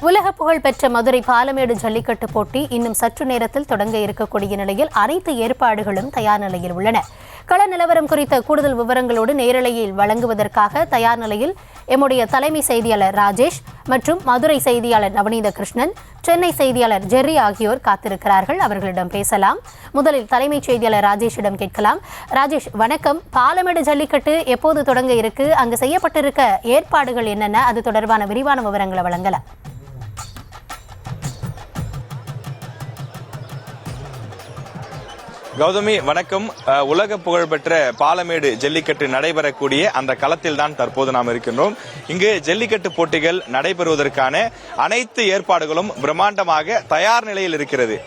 உலக புகழ்பெற்ற மதுரை பாலமேடு ஜல்லிக்கட்டு போட்டி இன்னும் சற்று நேரத்தில் தொடங்க இருக்கக்கூடிய நிலையில் அனைத்து ஏற்பாடுகளும் தயார் நிலையில் உள்ளன. கள நிலவரம் குறித்த கூடுதல் விவரங்களோடு நேரலையில் வழங்குவதற்காக தயார் நிலையில் எம்முடைய தலைமை செய்தியாளர் ராஜேஷ் மற்றும் மதுரை செய்தியாளர் நவநீத கிருஷ்ணன் சென்னை செய்தியாளர் ஜெர்ரி ஆகியோர் காத்திருக்கிறார்கள். அவர்களிடம் பேசலாம். முதலில் தலைமைச் செய்தியாளர் ராஜேஷிடம் கேட்கலாம். ராஜேஷ் வணக்கம். பாலமேடு ஜல்லிக்கட்டு எப்போது தொடங்க இருக்கு? அங்கு செய்யப்பட்டிருக்க ஏற்பாடுகள் என்னென்ன? அது தொடர்பான விரிவான விவரங்களை வழங்கலாம். கௌதமி வணக்கம். உலக புகழ்பெற்ற பாலமேடு ஜல்லிக்கட்டு நடைபெறக்கூடிய அந்த களத்தில் தான் தற்போது நாம் இருக்கின்றோம். இங்கு ஜல்லிக்கட்டு போட்டிகள் நடைபெறுவதற்கான அனைத்து ஏற்பாடுகளும் பிரம்மாண்டமாக தயார் நிலையில் இருக்கிறது.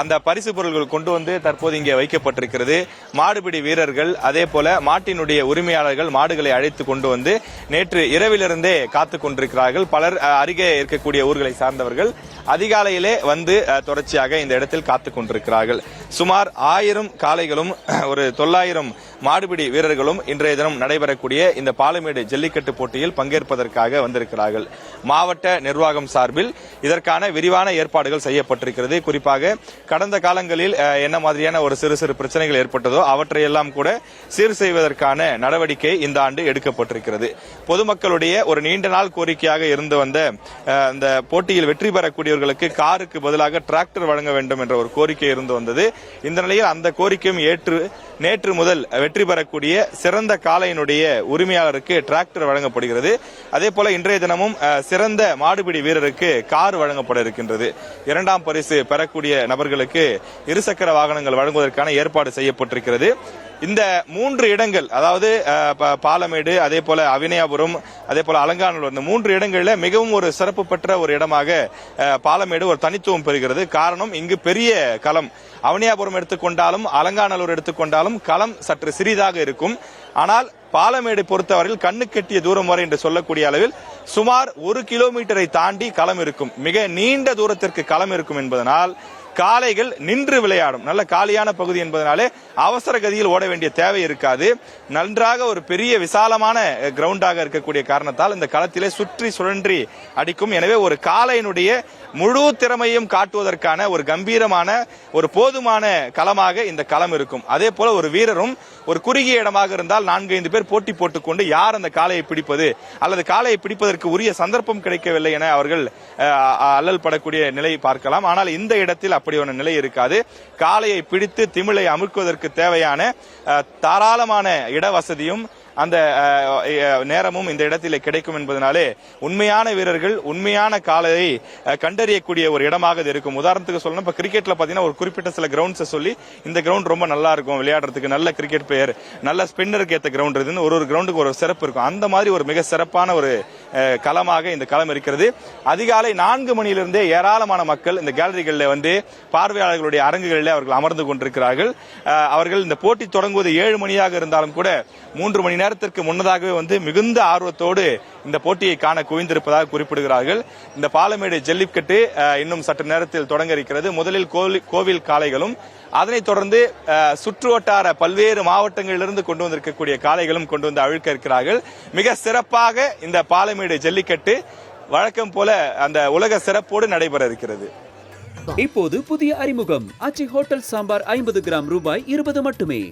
அந்த பரிசு பொருள்கள் கொண்டு வந்து தற்போது இங்கே வைக்கப்பட்டிருக்கிறது. மாடுபிடி வீரர்கள் அதே போல மாட்டினுடைய உரிமையாளர்கள் மாடுகளை அழைத்து கொண்டு வந்து நேற்று இரவிலிருந்தே காத்து கொண்டிருக்கிறார்கள். பலர் அருகே இருக்கக்கூடிய ஊர்களை சார்ந்தவர்கள் அதிகாலையிலே வந்து தொடர்ச்சியாக இந்த இடத்தில் காத்து கொண்டிருக்கிறார்கள். சுமார் ஆயிரம் காளைகளும் ஒரு தொள்ளாயிரம் மாடுபிடி வீரர்களும் இன்றைய தினம் நடைபெறக்கூடிய இந்த பாலமேடு ஜல்லிக்கட்டு போட்டியில் பங்கேற்பதற்காக வந்திருக்கிறார்கள். மாவட்ட நிர்வாகம் சார்பில் இதற்கான விரிவான ஏற்பாடுகள் செய்யப்பட்டிருக்கிறது. குறிப்பாக கடந்த காலங்களில் என்ன மாதிரியான ஒரு சிறு சிறு பிரச்சனைகள் ஏற்பட்டதோ அவற்றையெல்லாம் கூட சீர் செய்வதற்கான நடவடிக்கை இந்த ஆண்டு எடுக்கப்பட்டிருக்கிறது. பொதுமக்களுடைய ஒரு நீண்ட நாள் கோரிக்கையாக இருந்து வந்த அந்த போட்டியில் வெற்றி பெறக்கூடியவர்களுக்கு காருக்கு பதிலாக டிராக்டர் வழங்க வேண்டும் என்ற ஒரு கோரிக்கை இருந்து வந்தது. இந்த நிலையில் அந்த கோரிக்கையும் ஏற்று நேற்று முதல் வெற்றி பெறக்கூடிய சிறந்த காளையினுடைய உரிமையாளருக்கு டிராக்டர் வழங்கப்படுகிறது. அதே போல இன்றைய தினமும் அஹ், சிறந்த மாடுபிடி வீரருக்கு கார் வழங்கப்பட இருக்கின்றது. இரண்டாம் பரிசு பெறக்கூடிய நபர்களுக்கு இருசக்கர வாகனங்கள் வழங்குவதற்கான ஏற்பாடு செய்யப்பட்டிருக்கிறது. இந்த மூன்று இடங்கள் அதாவது ப- பாலமேடு அதே போல அவினயாபுரம் அதே போல அலங்காநல்லூர் இந்த மூன்று இடங்களில் மிகவும் ஒரு சிறப்பு பெற்ற ஒரு இடமாக பாலமேடு ஒரு தனித்துவம் பெறுகிறது. காரணம் இங்கு பெரிய களம். அவனியாபுரம் எடுத்துக்கொண்டாலும் அலங்காநல்லூர் எடுத்துக்கொண்டாலும் களம் சற்று சிறிதாக இருக்கும். ஆனால் பாலமேடு பொறுத்தவரையில் கண்ணு கெட்டிய தூரம் வரை என்று சொல்லக்கூடிய அளவில் சுமார் ஒரு கிலோமீட்டரை தாண்டி களம் இருக்கும். மிக நீண்ட தூரத்திற்கு களம் இருக்கும் என்பதனால் காளைகள் நின்று விளையாடும். நல்ல காலியான பகுதி என்பதனாலே அவசர கதியில் ஓட வேண்டிய தேவை இருக்காது. நன்றாக ஒரு பெரிய விசாலமான கிரவுண்டாக இருக்கக்கூடிய காரணத்தால் இந்த களத்திலே சுற்றி சுழன்றி அடிக்கும். எனவே ஒரு காளையினுடைய முழு திறமையும் காட்டுவதற்கான ஒரு கம்பீரமான ஒரு போதுமான களமாக இந்த களம் இருக்கும். அதே போல ஒரு வீரரும் ஒரு குறுகிய இடமாக இருந்தால் நான்கு ஐந்து பேர் போட்டி போட்டுக்கொண்டு யார் அந்த காளையை பிடிப்பது? அல்லது காளையை பிடிப்பதற்கு உரிய சந்தர்ப்பம் கிடைக்கவில்லை என அவர்கள் அல்லல் படக்கூடிய நிலை பார்க்கலாம். ஆனால் இந்த இடத்தில் அப்படி ஒரு நிலை இருக்காது. காளையை பிடித்து திமிழை அமுக்குவதற்கு தேவையான தாராளமான இட வசதியும் அந்த நேரமும் இந்த இடத்தில் கிடைக்கும் என்பதனாலே உண்மையான வீரர்கள் உண்மையான காலையை கண்டறியக்கூடிய ஒரு இடமாக இது இருக்கும். உதாரணத்துக்கு சொல்லணும் இப்போ கிரிக்கெட்ல பார்த்தீங்கன்னா ஒரு குறிப்பிட்ட சில கிரவுண்ட்ஸை சொல்லி இந்த கிரவுண்ட் ரொம்ப நல்லா இருக்கும் விளையாடுறதுக்கு நல்ல கிரிக்கெட் பிளேயர் நல்ல ஸ்பின்னருக்கு ஏற்ற கிரவுண்ட் இருக்குன்னு ஒரு ஒரு கிரவுண்டுக்கு ஒரு சிறப்பு இருக்கும். அந்த மாதிரி ஒரு மிக சிறப்பான ஒரு களமாக இந்த களம் இருக்கிறது. அதிகாலை நான்கு மணியிலிருந்தே ஏராளமான மக்கள் இந்த கேலரிகளில் வந்து பார்வையாளர்களுடைய அரங்குகளில் அவர்கள் அமர்ந்து கொண்டிருக்கிறார்கள். அவர்கள் இந்த போட்டி தொடங்குவது ஏழு மணியாக இருந்தாலும் கூட மூன்று மணி நேரத்திற்கு முன்னதாகவே வந்து மிகுந்த ஆர்வத்தோடு இந்த போட்டியை காண குவிந்திருப்பதாக குறிப்பிடுகிறார்கள். இந்த பாலமேடு ஜல்லிக்கட்டு இன்னும் சற்று நேரத்தில் தொடங்க இருக்கிறது முதலில் கோவில் கோவில் காளைகளும் அதனைத் தொடர்ந்து சுற்று வட்டார பல்வேறு மாவட்டங்களிலிருந்து கொண்டு வந்திருக்கக்கூடிய காளைகளும் கொண்டு வந்து அழுக்க இருக்கிறார்கள். மிக சிறப்பாக இந்த பாலமேடு ஜல்லிக்கட்டு வழக்கம் போல அந்த உலக சிறப்போடு நடைபெற இருக்கிறது. இப்போது புதிய அறிமுகம். அச்சி ஹோட்டல் சாம்பார் ஐம்பது கிராம் ரூபாய் இருபது மட்டுமே.